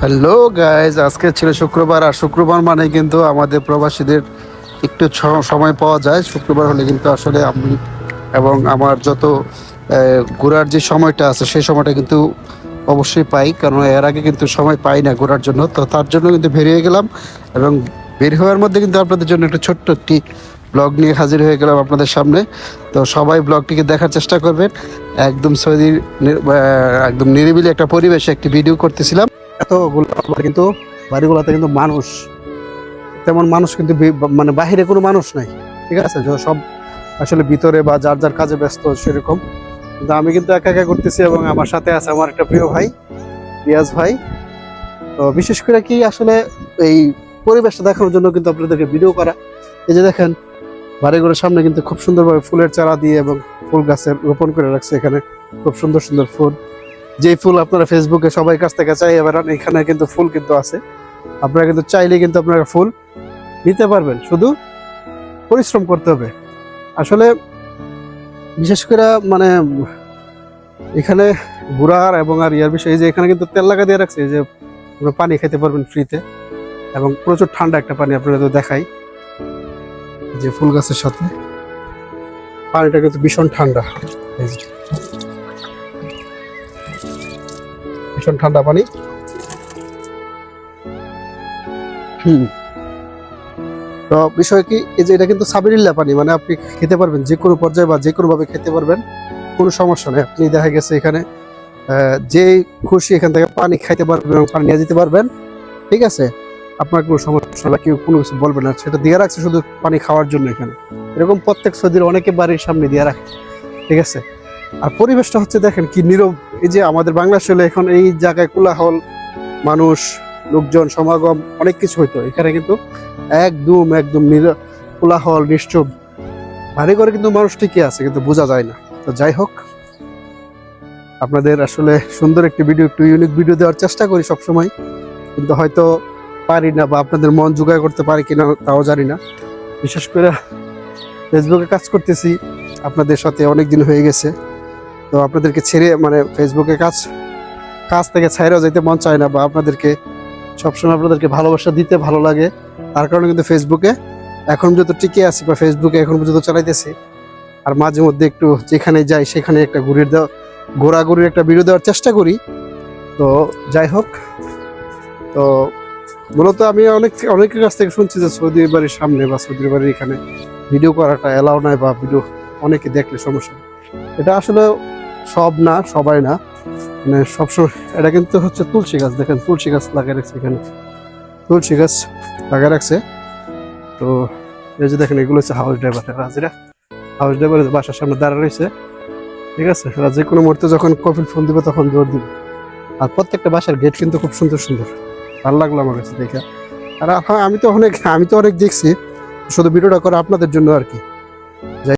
Hello guys আজকে ছিল শুক্রবার, আর শুক্রবার মানে কিন্তু আমাদের প্রবাসীদের একটু সময় পাওয়া যায়। শুক্রবার হলে কিন্তু আসলে আমি এবং আমার যত ঘোরার যে সময়টা আছে, সেই সময়টা কিন্তু অবশ্যই পাই। কারণ এর আগে কিন্তু সময় পাই না ঘোরার জন্য। তো তার জন্য কিন্তু বেরিয়ে গেলাম এবং বের হওয়ার মধ্যে কিন্তু আপনাদের জন্য একটা ছোট্ট একটি ব্লগ নিয়ে হাজির হয়ে গেলাম আপনাদের সামনে। তো সবাই ব্লগটিকে দেখার চেষ্টা করবেন। একদম সৌদির একদম নিরিবিলি একটা পরিবেশে একটি ভিডিও করতেছিলাম। এতগুলো কিন্তু বাড়িগুলোতে কিন্তু মানুষ। তেমন মানুষ কিন্তু মানে বাহিরে কোনো মানুষ নাই। ঠিক আছে? সব আসলে ভিতরে বা যার যার কাজে ব্যস্ত সেরকম। কিন্তু আমি কিন্তু একা একা করতেছি এবং আমার সাথে আছে আমার একটা প্রিয় ভাই, রিয়াজ ভাই। তো বিশেষ করে কি আসলে এই পরিবেশটা দেখানোর জন্য কিন্তু আপনাদেরকে ভিডিও করা। এই যে দেখেন, বাড়িঘরের সামনে কিন্তু খুব সুন্দরভাবে ফুলের চারা দিয়ে এবং ফুল গাছের রোপণ করে রাখছে এখানে। খুব সুন্দর সুন্দর ফুল। যে ফুল আপনারা ফেসবুকে সবাই কাছ থেকে চাই, এবার এখানে কিন্তু ফুল কিন্তু আছে। আপনারা কিন্তু চাইলে কিন্তু আপনারা ফুল নিতে পারবেন। শুধু পরিশ্রম করতে হবে। আসলে বিশেষ করে মানে এখানে ঘোরার এবং আর ইয়ার বিষয় যে এখানে কিন্তু তেল লাগা দিয়ে রাখছে যে পানি খেতে পারবেন ফ্রিতে। এবং প্রচুর ঠান্ডা একটা পানি আপনারা তো দেখাই যে ফুল গাছের সাথে। পানিটা কিন্তু ভীষণ ঠান্ডা। ভীষণ ঠান্ডা পানি? হুম। তো বিষয় কি, এই যে এটা কিন্তু সাবিরিল্লা পানি মানে আপনি খেতে পারবেন যে কোনো পর্যায়ে বা যে কোনো ভাবে খেতে পারবেন, কোনো সমস্যা নেই। আপনি দেখা গেছে এখানে যে খুশি এখান থেকে পানি খাইতে পারবেন এবং পানি নিয়ে যেতে পারবেন, ঠিক আছে? আপনার কোনো সমস্যা বা কেউ কোনো কিছু বলবে না, সেটা দিয়ে রাখছে শুধু পানি খাওয়ার জন্য এখানে। এরকম প্রত্যেক সৌদির অনেকে বাড়ির সামনে দিয়ে রাখে, ঠিক আছে? আর পরিবেশটা হচ্ছে দেখেন কি নীরব। এই যে আমাদের বাংলাদেশ এখন এই জায়গায় কোলাহল, মানুষ, লোকজন, সমাগম, অনেক কিছু হইতো। এখানে কিন্তু একদম একদম কোলাহল, নিশ্চুপ, ভারী করে কিন্তু মানুষ ঠিকই আছে, কিন্তু বোঝা যায় না। তো যাই হোক, আপনাদের আসলে সুন্দর একটি ভিডিও একটু ইউনিক ভিডিও দেওয়ার চেষ্টা করি সবসময়। কিন্তু হয়তো পারি না বা আপনাদের মন জোগাড় করতে পারি কিনা তাও জানি না। বিশেষ করে ফেসবুকে কাজ করতেছি। আপনাদের সাথে অনেক দিন হয়ে গেছে। তো আপনাদেরকে ছেড়ে মানে ফেসবুকে কাজ কাজ থেকে ছাইরাও যেতে মন চায় না বা আপনাদেরকে সবসময় আপনাদেরকে ভালোবাসা দিতে ভালো লাগে। তার কারণে কিন্তু ফেসবুকে এখন যত টিকে আছি বা ফেসবুকে এখন পর্যন্ত চালাইতেছি। আর মাঝে মধ্যে একটু যেখানে যাই, সেখানে একটা ঘুরিয়ে দেওয়া, ঘোরাঘুরির একটা ভিডিও দেওয়ার চেষ্টা করি। তো যাই হোক, তো মূলত আমি অনেক, অনেকের কাছ থেকে শুনছি যে সৌদি বাড়ির সামনে বা সৌদি বাড়ির এখানে ভিডিও করাটা এলাও নাই বা ভিডিও অনেকে দেখলে সমস্যা এটা আসলে সব না, সবাই না। মানে সবসময় এটা কিন্তু হচ্ছে তুলসী গাছ, দেখেন তুলসী গাছ লাগিয়ে রাখছে এখানে। তুলসী গাছ লাগিয়ে রাখছে। তো এই যে দেখেন, এগুলো হচ্ছে হাউস ড্রাইভার রাজিরা। হাউস ড্রাইভার বাসার সামনে দাঁড়া রয়েছে। ঠিক আছে? এরা যে কোনো মুহূর্তে যখন কফিল ফোন দিবে, তখন জোর দিবে। আর প্রত্যেকটা বাসার গেট কিন্তু খুব সুন্দর সুন্দর। ভালো লাগল আমার কাছে দেখে। আর হ্যাঁ আমি তো অনেক, আমি তো অনেক দেখছি। শুধু ভিডিওটা করে আপনাদের জন্য আর কি।